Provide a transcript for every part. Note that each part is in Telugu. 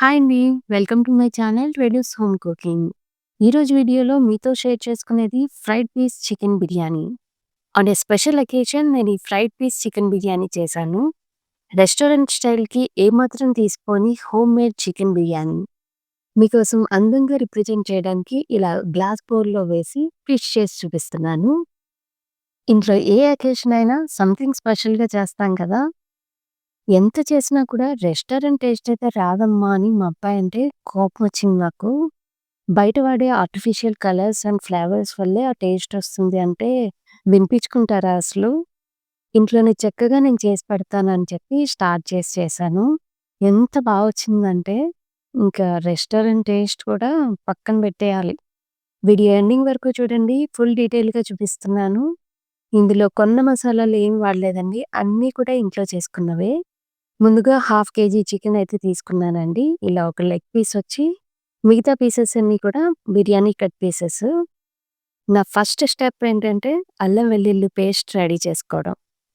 హాయ్ అండి. Welcome to my channel Reddy's home cooking. ఈరోజు వీడియోలో మీతో షేర్ చేసుకునేది fried piece chicken biryani. On a special occasion నేను ఈ ఫ్రైడ్ పీస్ చికెన్ బిర్యానీ చేశాను. రెస్టారెంట్ స్టైల్‌కి ఏమాత్రం తీసుకొని హోమ్ మేడ్ చికెన్ బిర్యానీ. మీకోసం అందంగా రిప్రజెంట్ చేయడానికి ఇలా గ్లాస్ బౌల్‌లో వేసి ఫిష్ చేసి చూపిస్తున్నాను. ఇంట్లో ఏ అకేషన్ అయినా సంథింగ్ స్పెషల్‌గా చేస్తాం కదా! ఎంత చేసినా కూడా రెస్టారెంట్ టేస్ట్ అయితే రాదమ్మా అని మా అబ్బాయి అంటే కోపం వచ్చింది నాకు. బయట వాడే ఆర్టిఫిషియల్ కలర్స్ అండ్ ఫ్లేవర్స్ వల్లే ఆ టేస్ట్ వస్తుంది అంటే వినిపించుకుంటారా అసలు? ఇంట్లోనే చక్కగా నేను చేసి పెడతానని చెప్పి స్టార్ట్ చేసి చేశాను. ఎంత బాగా వచ్చిందంటే ఇంకా రెస్టారెంట్ టేస్ట్ కూడా పక్కన పెట్టేయాలి. వీడియో ఎండింగ్ వరకు చూడండి. ఫుల్ డీటెయిల్‌గా చూపిస్తున్నాను. ఇందులో కొన్న మసాలాలు ఏం వాడలేదండి. అన్నీ కూడా ఇంట్లో చేసుకున్నవే. ముందుగా హాఫ్ కేజీ చికెన్ అయితే తీసుకున్నానండి. ఇలా ఒక లెగ్ పీస్ వచ్చి మిగతా పీసెస్ అన్ని కూడా బిర్యానీ కట్ పీసెస్. నా ఫస్ట్ స్టెప్ ఏంటంటే అల్లం వెల్లుల్లి పేస్ట్ రెడీ చేసుకోవడం.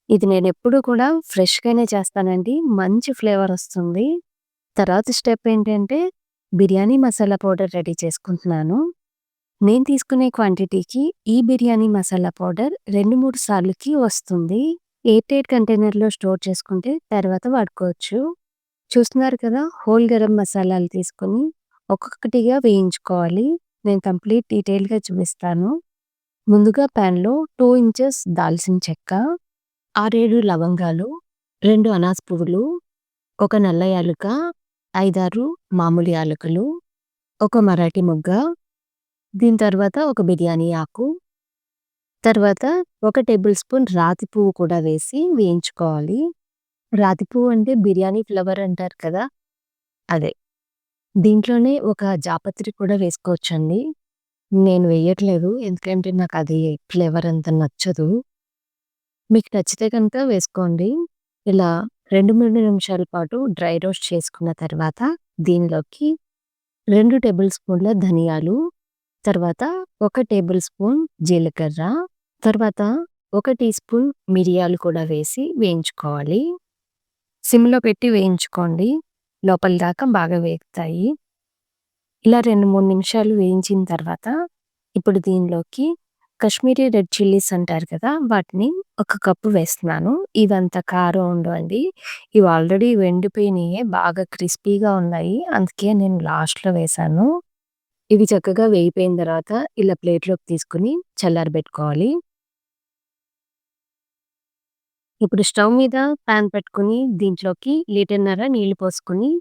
ఇది నేను ఎప్పుడు కూడా ఫ్రెష్‌గానే చేస్తానండి. మంచి ఫ్లేవర్ వస్తుంది. తర్వాత స్టెప్ ఏంటంటే బిర్యానీ మసాలా పౌడర్ రెడీ చేసుకుంటున్నాను. నేను తీసుకునే క్వాంటిటీకి ఈ బిర్యానీ మసాలా పౌడర్ 2, 3 సార్లుకి వస్తుంది. ఎయిర్ టైట్ కంటైనర్‌లో స్టోర్ చేసుకుంటే తర్వాత వాడుకోవచ్చు. చూస్తున్నారు కదా! హోల్ గరం మసాలాలు తీసుకొని ఒక్కొక్కటిగా వేయించుకోవాలి. నేను కంప్లీట్ డీటెయిల్‌గా చూపిస్తాను. ముందుగా పాన్‌లో టూ ఇంచెస్ దాల్చిన చెక్క, 6, 7 లవంగాలు, రెండు అనాస పువ్వులు, ఒక నల్ల యాలుక, 5, 6 మామూలు యాలకులు, ఒక మరాఠీ మొగ్గ, దీని తర్వాత ఒక బిర్యానీ ఆకు, తర్వాత ఒక టేబుల్ స్పూన్ రాతి పువ్వు కూడా వేసి వేయించుకోవాలి. రాతి పువ్వు అంటే బిర్యానీ ఫ్లవర్ అంటారు కదా! అదే. దీంట్లోనే ఒక జాపత్రి కూడా వేసుకోవచ్చండి. నేను వేయట్లేదు. ఎందుకంటే నాకు అది ఫ్లేవర్ అంత నచ్చదు. మీకు నచ్చితే కనుక వేసుకోండి. ఇలా 2, 3 నిమిషాల పాటు డ్రై రోస్ట్ చేసుకున్న తర్వాత దీనిలోకి రెండు టేబుల్ స్పూన్ల ధనియాలు, తర్వాత ఒక టేబుల్ స్పూన్ జీలకర్ర, తర్వాత ఒక టీ స్పూన్ మిరియాలు కూడా వేసి వేయించుకోవాలి. సిమ్‌లో పెట్టి వేయించుకోండి. లోపల దాకా బాగా వేగుతాయి. ఇలా 2, 3 నిమిషాలు వేయించిన తర్వాత ఇప్పుడు దీనిలోకి కాశ్మీరీ రెడ్ చిల్లీస్ అంటారు కదా! వాటిని ఒక కప్పు వేస్తున్నాను. ఇవంత కారం ఉండవండి. ఇవి ఆల్రెడీ వెండిపోయినాయి బాగా క్రిస్పీగా ఉన్నాయి. అందుకే నేను లాస్ట్‌లో వేశాను. ఇవి చక్కగా వేగిపోయిన తర్వాత ఇలా ప్లేట్‌లోకి తీసుకొని చల్లారబెట్టుకోవాలి. ఇప్పుడు స్టవ్ మీద ప్యాన్ పెట్టుకొని దీంట్లోకి లీటర్‌న్నర నీళ్ళు పోసుకొని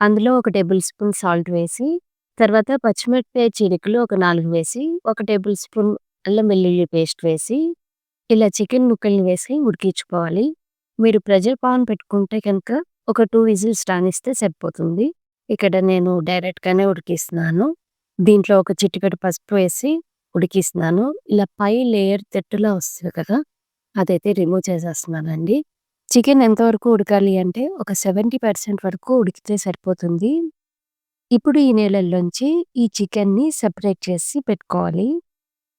అందులో ఒక టేబుల్ స్పూన్ సాల్ట్ వేసి, తర్వాత పచ్చిమిరపకాయ చీలికలు ఒక నాలుగు వేసి, ఒక టేబుల్ స్పూన్ అల్లం వెల్లుల్లి పేస్ట్ వేసి, ఇలా చికెన్ ముక్కల్ని వేసి ఉడికించుకోవాలి. మీరు ప్రెజర్ పాన్ పెట్టుకుంటే కనుక ఒక టూ విజిల్స్ రానిస్తే సరిపోతుంది. ఇక్కడ నేను డైరెక్ట్‌గానే ఉడికిస్తున్నాను. దీంట్లో ఒక చిటికెడు పసుపు వేసి ఉడికిస్తున్నాను. ఇలా పై లేయర్ తెట్టులా వస్తుంది కదా! అదైతే రిమూవ్ చేసేస్తున్నానండి. చికెన్ ఎంతవరకు ఉడకాలి అంటే ఒక 70% వరకు ఉడికితే సరిపోతుంది. ఇప్పుడు ఈ నీళ్ళల్లోంచి ఈ చికెన్‌ని సెపరేట్ చేసి పెట్టుకోవాలి.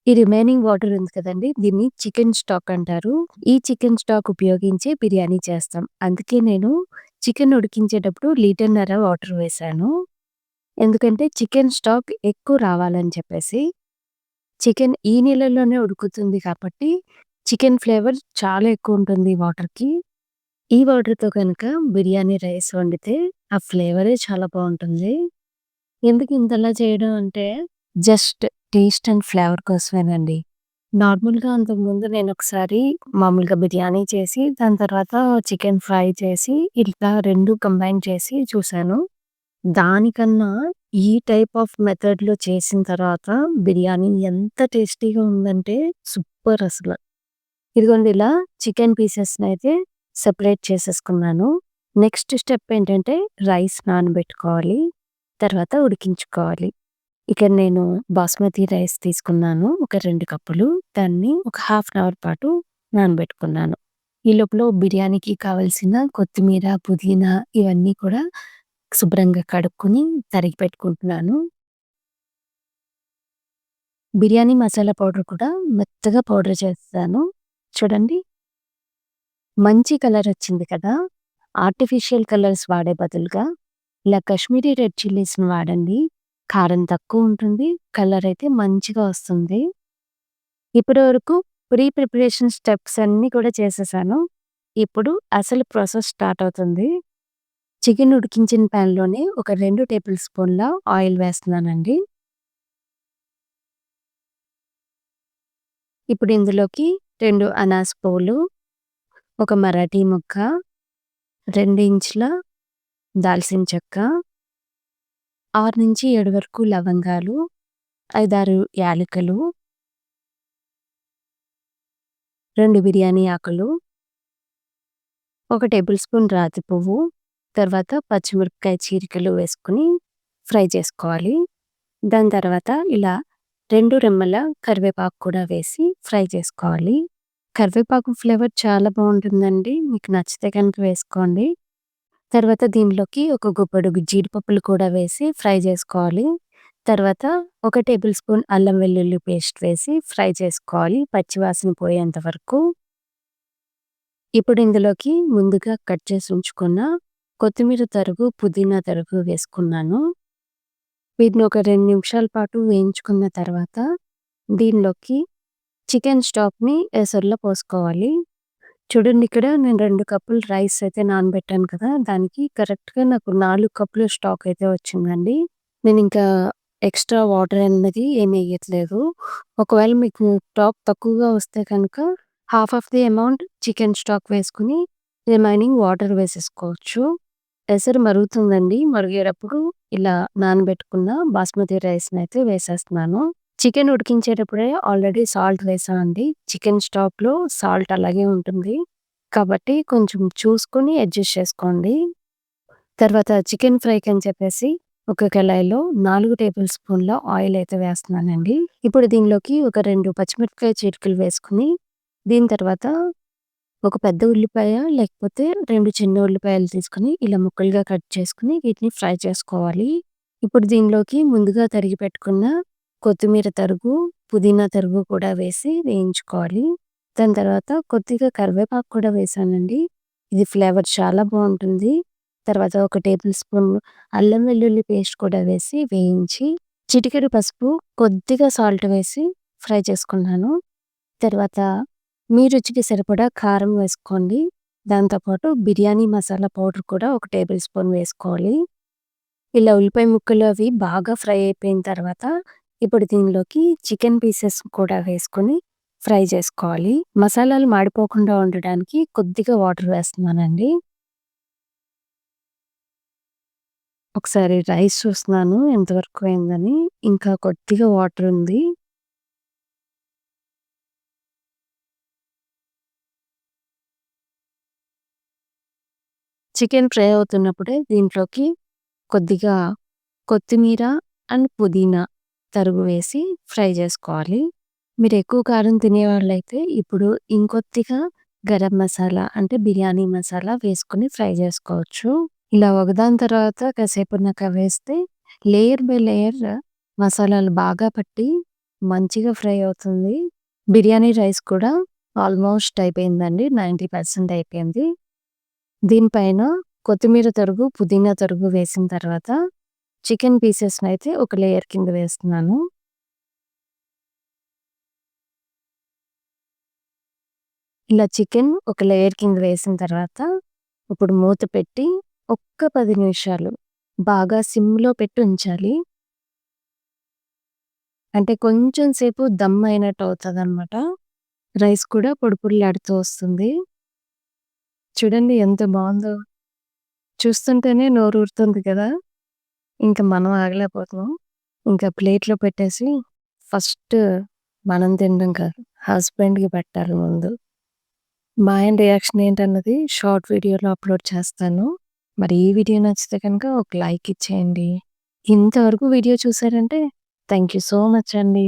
ఈ రిమైనింగ్ వాటర్ ఉంది కదండి దీన్ని చికెన్ స్టాక్ అంటారు. ఈ చికెన్ స్టాక్ ఉపయోగించి బిర్యానీ చేస్తాం. అందుకే నేను చికెన్ ఉడికించేటప్పుడు లీటర్‌న్నర వాటర్ వేశాను. ఎందుకంటే చికెన్ స్టాక్ ఎక్కువ రావాలని చెప్పేసి. చికెన్ ఈ నీళ్ళల్లోనే ఉడుకుతుంది కాబట్టి చికెన్ ఫ్లేవర్ చాలా ఎక్కువ ఉంటుంది ఈ వాటర్‌కి. ఈ వాటర్‌తో కనుక బిర్యానీ రైస్ వండితే ఆ ఫ్లేవరే చాలా బాగుంటుంది ఎందుకు ఇంతలా చేయడం అంటే జస్ట్ టేస్ట్ అండ్ ఫ్లేవర్ కోసమేనండి. నార్మల్‌గా అంతకుముందు నేనొకసారి మామూలుగా బిర్యానీ చేసి దాని తర్వాత చికెన్ ఫ్రై చేసి ఇట్లా రెండు కంబైన్ చేసి చూశాను. దానికన్నా ఈ టైప్ ఆఫ్ మెథడ్‌లో చేసిన తర్వాత బిర్యానీ ఎంత టేస్టీగా ఉందంటే సూపర్ అసలు ఇదిగోండి ఇలా చికెన్ పీసెస్ని అయితే సెపరేట్ చేసేసుకున్నాను. నెక్స్ట్ స్టెప్ ఏంటంటే రైస్ నానబెట్టుకోవాలి. తర్వాత ఉడికించుకోవాలి. ఇక్కడ నేను బాస్మతి రైస్ తీసుకున్నాను. ఒక రెండు కప్పులు. దాన్ని ఒక హాఫ్ అన్ అవర్ పాటు నానబెట్టుకున్నాను. ఈ లోపల బిర్యానీకి కావాల్సిన కొత్తిమీర, పుదీనా ఇవన్నీ కూడా శుభ్రంగా కడుక్కొని తరిగి పెట్టుకుంటున్నాను. బిర్యానీ మసాలా పౌడర్ కూడా మెత్తగా పౌడర్ చేస్తాను చూడండి. మంచి కలర్ వచ్చింది కదా! ఆర్టిఫిషియల్ కలర్స్ వాడే బదులుగా ఇలా కాశ్మీరీ రెడ్ చిల్లీస్‌ని వాడండి. కారం తక్కువ ఉంటుంది. కలర్ అయితే మంచిగా వస్తుంది. ఇప్పటి వరకు ప్రీ ప్రిపరేషన్ స్టెప్స్ అన్నీ కూడా చేసేసాను. ఇప్పుడు అసలు ప్రాసెస్ స్టార్ట్ అవుతుంది. చికెన్ ఉడికించిన ప్యాన్‌లోనే ఒక రెండు టేబుల్ స్పూన్ల ఆయిల్ వేస్తున్నానండి. ఇప్పుడు ఇందులోకి రెండు అనాస పూలు ఒక మరాఠీ ముక్క రెండు ఇంచుల దాల్చిన చెక్క, 6-7 వరకు లవంగాలు, 5, 6 యాలకులు రెండు బిర్యానీ ఆకులు, ఒక టేబుల్ స్పూన్ రాతి పువ్వు, తర్వాత పచ్చిమిరపకాయ చీరికలు వేసుకొని ఫ్రై చేసుకోవాలి. దాని తర్వాత ఇలా రెండు రెమ్మల కరివేపాకు కూడా వేసి ఫ్రై చేసుకోవాలి. కరివేపాకు ఫ్లేవర్ చాలా బాగుంటుందండి. మీకు నచ్చితే కనుక వేసుకోండి. తర్వాత దీనిలోకి ఒక గుప్పెడు జీడిపప్పులు కూడా వేసి ఫ్రై చేసుకోవాలి. తర్వాత ఒక టేబుల్ స్పూన్ అల్లం వెల్లుల్లి పేస్ట్ వేసి ఫ్రై చేసుకోవాలి పచ్చివాసన పోయేంత వరకు. ఇప్పుడు ఇందులోకి ముందుగా కట్ చేసి ఉంచుకున్న కొత్తిమీర తరుగు, పుదీనా తరుగు వేసుకున్నాను. వీటిని ఒక రెండు నిమిషాల పాటు వేయించుకున్న తర్వాత దీనిలోకి చికెన్ స్టాక్‌ని ఎసరులో పోసుకోవాలి. చూడండి ఇక్కడ నేను రెండు కప్పులు రైస్ అయితే నానబెట్టాను కదా! దానికి కరెక్ట్‌గా నాకు నాలుగు కప్పులు స్టాక్ అయితే వచ్చిందండి. నేను ఇంకా ఎక్స్‌ట్రా వాటర్ అనేది ఏమి వేయట్లేదు ఒకవేళ మీకు స్టాక్ తక్కువగా వస్తే కనుక half of the amount chicken stock వేసుకొని రిమైనింగ్ వాటర్ వేసేసుకోవచ్చు. పెసరు మరుగుతుందండి. మరిగేటప్పుడు ఇలా నానబెట్టుకున్న బాస్మతి రైస్‌ని అయితే వేసేస్తున్నాను. చికెన్ ఉడికించేటప్పుడే ఆల్రెడీ సాల్ట్ వేసానండి. చికెన్ స్టాక్‌లో సాల్ట్ అలాగే ఉంటుంది. కాబట్టి కొంచెం చూసుకొని అడ్జస్ట్ చేసుకోండి. తర్వాత చికెన్ ఫ్రైకి అని చెప్పేసి ఒక కళాయిలో నాలుగు టేబుల్ స్పూన్ల ఆయిల్ అయితే వేస్తున్నానండి. ఇప్పుడు దీనిలోకి ఒక రెండు పచ్చిమిరపకాయ చిటికలు వేసుకొని దీని తర్వాత ఒక పెద్ద ఉల్లిపాయ లేకపోతే రెండు చిన్న ఉల్లిపాయలు తీసుకొని ఇలా ముక్కలుగా కట్ చేసుకుని వీటిని ఫ్రై చేసుకోవాలి. ఇప్పుడు దీనిలోకి ముందుగా తరిగి పెట్టుకున్న కొత్తిమీర తరుగు, పుదీనా తరుగు కూడా వేసి వేయించుకోవాలి. దాని తర్వాత కొద్దిగా కరివేపాకు కూడా వేసానండి. ఇది ఫ్లేవర్ చాలా బాగుంటుంది. తర్వాత ఒక టేబుల్ స్పూన్ అల్లం వెల్లుల్లి పేస్ట్ కూడా వేసి వేయించి చిటికెడు పసుపు, కొద్దిగా సాల్ట్ వేసి ఫ్రై చేసుకున్నాను. తర్వాత మీ రుచికి సరిపడా కారం వేసుకోండి. దాంతో పాటు బిర్యానీ మసాలా పౌడర్ కూడా ఒక టేబుల్ స్పూన్ వేసుకోవాలి. ఇలా ఉల్లిపాయ ముక్కలు అవి బాగా ఫ్రై అయిపోయిన తర్వాత ఇప్పుడు దీనిలోకి చికెన్ పీసెస్ కూడా వేసుకొని ఫ్రై చేసుకోవాలి. మసాలాలు మాడిపోకుండా ఉండడానికి కొద్దిగా వాటర్ వేస్తున్నానండి. ఒకసారి రైస్ చూస్తున్నాను ఎంతవరకు అయిందని. ఇంకా కొద్దిగా వాటర్ ఉంది. చికెన్ ఫ్రై అవుతున్నప్పుడే దీంట్లోకి కొద్దిగా కొత్తిమీర అండ్ పుదీనా తరుగు వేసి ఫ్రై చేసుకోవాలి. మీరు ఎక్కువ కారం తినేవాళ్ళైతే ఇప్పుడు ఇంకొద్దిగా గరం మసాలా అంటే బిర్యానీ మసాలా వేసుకొని ఫ్రై చేసుకోవచ్చు. ఇలా ఒకదాని తర్వాత కాసేపున్నాక వేస్తే లేయర్ బై లేయర్ మసాలాలు బాగా పట్టి మంచిగా ఫ్రై అవుతుంది. బిర్యానీ రైస్ కూడా ఆల్మోస్ట్ అయిపోయిందండి. 90% అయిపోయింది. దీనిపైన కొత్తిమీర తరుగు, పుదీనా తరుగు వేసిన తర్వాత చికెన్ పీసెస్‌ని అయితే ఒక లేయర్ కింద వేస్తున్నాను. ఇలా చికెన్ ఒక లేయర్ కింద వేసిన తర్వాత ఇప్పుడు మూత పెట్టి ఒక్క పది నిమిషాలు బాగా సిమ్‌లో పెట్టి ఉంచాలి. అంటే కొంచెం సేపు దమ్ అయినట్టు అవుతదనమాట. రైస్ కూడా పొడి వస్తుంది. చూడండి ఎంత బాగుందో చూస్తుంటేనే నోరు ఊరుతుంది కదా! ఇంకా మనం ఆగలేకపోతున్నాం. ఇంకా ప్లేట్‌లో పెట్టేసి ఫస్ట్ మనం తినడం కాదు. హస్బెండ్‌కి పెట్టాలి ముందు. మా ఆయన రియాక్షన్ ఏంటన్నది షార్ట్ వీడియోలో అప్లోడ్ చేస్తాను. మరి ఈ వీడియో నచ్చితే కనుక ఒక లైక్ ఇచ్చేయండి. ఇంతవరకు వీడియో చూసారంటే థ్యాంక్ యూ సో మచ్ అండి.